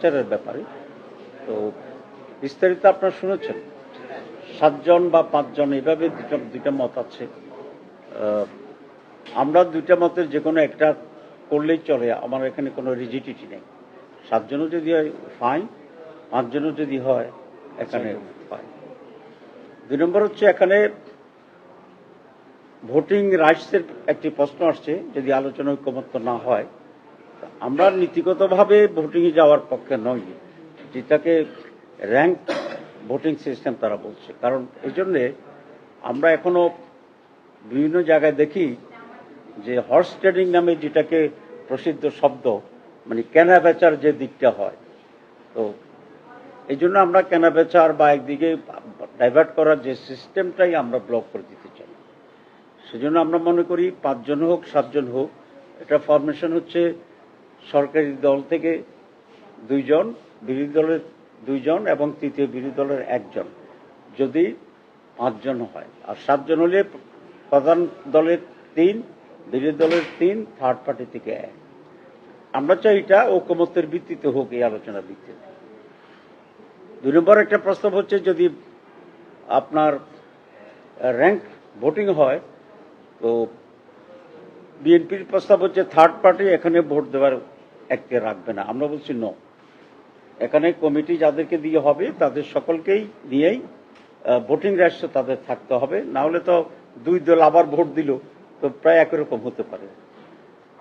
স্ট্রাকচারের ব্যাপারে। তো বিস্তারিত আপনারা শুনেছেন, সাতজন বা পাঁচজন, এভাবে দুটো, দুইটা মত আছে। আমরা দুইটা মতের যে কোনো একটা করলেই চলে, আমার এখানে কোনো রিজিডিটি নেই। সাতজনও যদি হয় ফাইন পাঁচজনও যদি হয়, এখানে ফাইন দুই নম্বর হচ্ছে এখানে ভোটিং রাইটসের একটি প্রশ্ন আসছে, যদি আলোচনা ঐক্যমত্য না হয়। আমরা নীতিগতভাবে ভোটিংয়ে যাওয়ার পক্ষে নই, যেটাকে র্যাঙ্ক ভোটিং সিস্টেম তারা বলছে। কারণ এই জন্যে আমরা এখনও বিভিন্ন জায়গায় দেখি যে হর্স ট্রেডিং নামে যেটাকে প্রসিদ্ধ শব্দ মানে কেনা বেচার যে দিকটা হয়। তো এই জন্য আমরা কেনা বেচার বা একদিকে ডাইভার্ট করার যে সিস্টেমটাই আমরা ব্লক করে দিতে চাই। সেজন্য আমরা মনে করি পাঁচজন হোক, সাতজন হোক, এটা ফরমেশন হচ্ছে সরকারি দল থেকে দুইজন, বিরোধী দলের দুইজন এবং তৃতীয় বিরোধী দলের একজন। যদি পাঁচজন হয়, আর সাতজন হলে প্রধান দলের তিন, বিরোধী দলের তিন থার্ড পার্টি থেকে এক। আমরা চাই এটা ঐকমত্যের ভিত্তিতে হোক এই আলোচনার ভিত্তিতে। দুই নম্বর একটা প্রস্তাব হচ্ছে, যদি আপনার র্যাঙ্ক ভোটিং হয়, তো বিএনপির প্রস্তাব হচ্ছে থার্ড পার্টি এখানে ভোট দেওয়ার এককে রাখবে না। আমরা বলছি ন এখানে কমিটি যাদেরকে দিয়ে হবে, তাদের সকলকেই নিয়েই ভোটিং রাইটস তাদের থাকতে হবে। না হলে তো দুই দল আবার ভোট দিল, তো প্রায় একই রকম হতে পারে।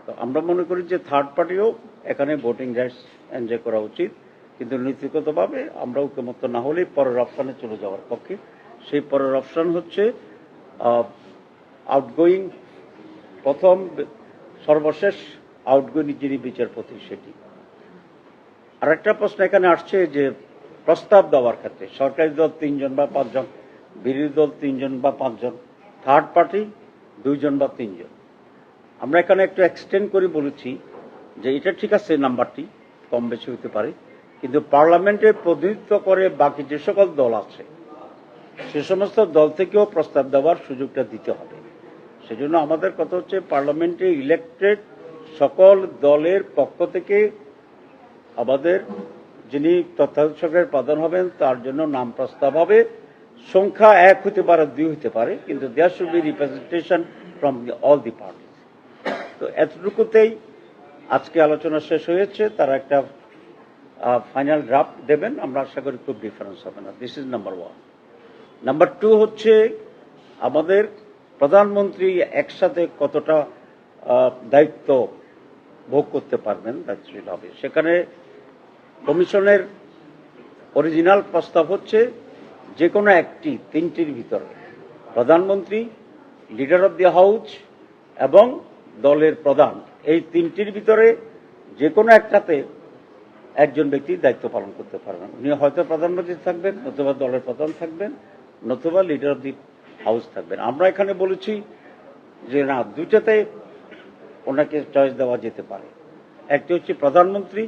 তো আমরা মনে করি যে থার্ড পার্টিও এখানে ভোটিং রাইটস এনজয় করা উচিত। কিন্তু নীতিগতভাবে আমরা ঐক্যমত্য না হলেই পরের অপশানে চলে যাওয়ার পক্ষে। সেই পরের অপশান হচ্ছে আউটগোয়িং প্রথম সর্বশেষ আউটগোয়িং যিনি বিচারপতি সেটি। আর একটা প্রশ্ন এখানে আসছে যে প্রস্তাব দেওয়ার ক্ষেত্রে সরকারি দল তিনজন বা পাঁচজন, বিরোধী দল তিনজন বা পাঁচজন থার্ড পার্টি দুইজন বা তিনজন। আমরা এখানে একটু এক্সটেন্ড করে বলেছি যে এটা ঠিক আছে নাম্বারটি, কম বেশি হতে পারে, কিন্তু পার্লামেন্টে প্রতিনিধিত্ব করে বাকি যে সকল দল আছে, সে সমস্ত দল থেকেও প্রস্তাব দেওয়ার সুযোগটা দিতে হবে। সেজন্য আমাদের কথা হচ্ছে পার্লামেন্টে ইলেক্টেড সকল দলের পক্ষ থেকে আমাদের যিনি তত্ত্বাবধায়ক সরকারের প্রধান হবেন, তার জন্য নাম প্রস্তাব হবে। সংখ্যা এক হতে পারে, দুই হতে পারে, কিন্তু there should be representation from all the parties তো এতটুকুতেই আজকে আলোচনা শেষ হয়েছে। তারা একটা ফাইনাল ড্রাফট দেবেন। আমরা আশা করি খুব ডিফারেন্স হবে না। This is number one number two হচ্ছে আমাদের প্রধানমন্ত্রী একসাথে কতটা দায়িত্ব ভোগ করতে পারবেন দায়িত্বশীল হবে। সেখানে কমিশনের অরিজিনাল প্রস্তাব হচ্ছে যে কোনো একটি, তিনটির ভিতরে। প্রধানমন্ত্রী, লিডার অব দি হাউস এবং দলের প্রধান। এই তিনটির ভিতরে যে কোনো একটাতে একজন ব্যক্তি দায়িত্ব পালন করতে পারবেন। উনি হয়তো প্রধানমন্ত্রী থাকবেন, নতুবা দলের প্রধান থাকবেন, নতুবা লিডার অব দি হাউস থাকবেন আমরা এখানে বলেছি যে না, দুইটাতে ওনাকে চয়েস দেওয়া যেতে পারে। একটি হচ্ছে প্রধানমন্ত্রী,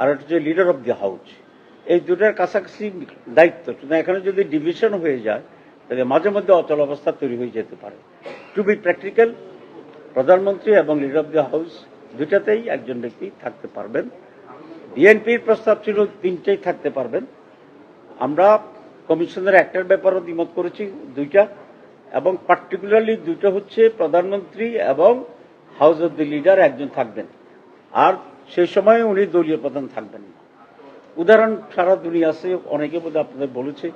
আর একটা হচ্ছে লিডার অব দি হাউস এই দুটার কাছাকাছি দায়িত্ব। কিন্তু এখানে যদি ডিভিশন হয়ে যায়, তাহলে মাঝে মধ্যে অচল অবস্থা তৈরি হয়ে যেতে পারে। টু বি প্র্যাকটিক্যাল প্রধানমন্ত্রী এবং লিডার অব দি হাউস দুটাতেই একজন ব্যক্তি থাকতে পারবেন। বিএনপির প্রস্তাব ছিল তিনটেই থাকতে পারবেন। আমরা কমিশনের একটার ব্যাপারও দ্বিমত করেছি দুইটা, এবং পার্টিকুলারলি দুটো হচ্ছে প্রধানমন্ত্রী এবং হাউস অব দি লিডার একজন থাকবেন। আর সেই সময় উনি দলীয় প্রধান থাকবেন না। উদাহরণ, সারা দুনিয়া আছে, অনেকে বোধহয় আপনাদের বলেছে,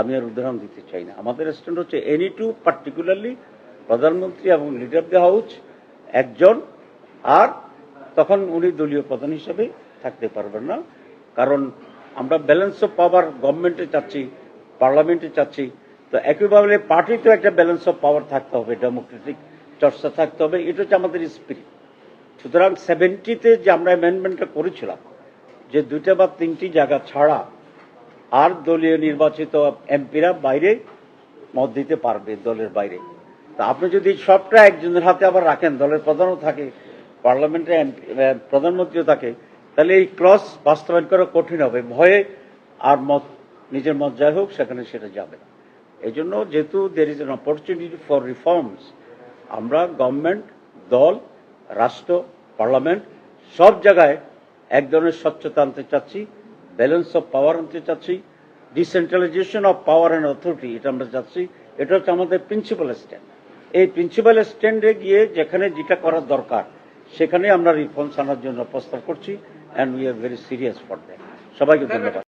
আমি আর উদাহরণ দিতে চাই না। আমাদের স্ট্যান্ড হচ্ছে এনি টু পার্টিকুলারলি প্রধানমন্ত্রী এবং লিডার অফ দ্য হাউস একজন, আর তখন উনি দলীয় প্রধান হিসেবে থাকতে পারবেন না। কারণ আমরা ব্যালেন্স অফ পাওয়ার গভর্নমেন্টে চাচ্ছি পার্লামেন্টে চাচ্ছি, তো একইভাবে পার্টিতেও একটা ব্যালেন্স অফ পাওয়ার থাকতে হবে ডেমোক্রেটিক চর্চা থাকতে হবে, এটা হচ্ছে আমাদের স্পিরিট সুতরাং সেভেন্টিতে যে আমরা অ্যামেন্ডমেন্টটা করেছিলাম, যে দুইটা বা তিনটি জায়গা ছাড়া আর দলীয় নির্বাচিত এমপিরা বাইরে মত দিতে পারবে দলের বাইরে। তা আপনি যদি সবটা একজনের হাতে আবার রাখেন, দলের প্রধানও থাকে পার্লামেন্টে প্রধানমন্ত্রীও থাকে, তাহলে এই ক্রস বাস্তবায়ন করা কঠিন হবে। ভয়ে আর মত নিজের মত যাই হোক সেখানে সেটা যাবে না। এই জন্য যেহেতু there is an opportunity for reforms আমরা গভর্নমেন্ট দল রাষ্ট্র পার্লামেন্ট সব জায়গায় এক ধরনের স্বচ্ছতা আনতে চাচ্ছি ব্যালেন্স অফ পাওয়ার আনতে চাচ্ছি decentralisation of power and authority এটা আমরা চাচ্ছি এটা হচ্ছে আমাদের প্রিন্সিপাল স্ট্যান্ড এই প্রিন্সিপাল স্ট্যান্ডে গিয়ে যেখানে যেটা করার দরকার সেখানে আমরা রিফর্মস আনার জন্য প্রস্তাব করছি and we are very serious for that সবাইকে ধন্যবাদ।